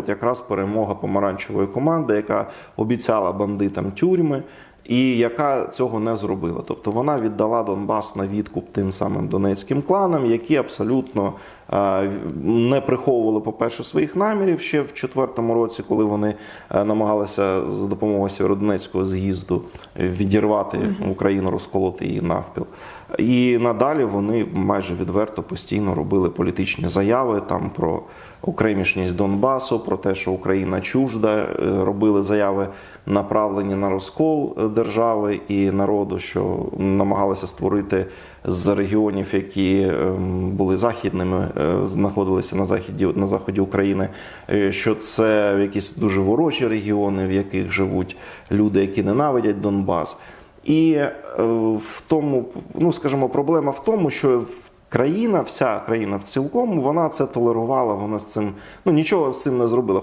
от якраз перемога помаранчевої команди, яка обіцяла бандитам тюрми. І яка цього не зробила, тобто вона віддала Донбас на відкуп тим самим донецьким кланам, які абсолютно не приховували, по-перше, своїх намірів ще в четвертому році, коли вони е, намагалися з допомогою Сєвєродонецького з'їзду відірвати Україну, розколоти її навпіл. І надалі вони майже відверто постійно робили політичні заяви там про окремішність Донбасу, про те, що Україна чужда, е, робили заяви направлені на розкол е, держави і народу, що намагалися створити з регіонів, які ем, були західними, е, знаходилися на заході на заході України, е, що це якісь дуже ворожі регіони, в яких живуть люди, які ненавидять Донбас. І в тому, ну скажімо, проблема в тому, що країна, вся країна в цілком, вона це толерувала, вона з цим ну нічого з цим не зробила.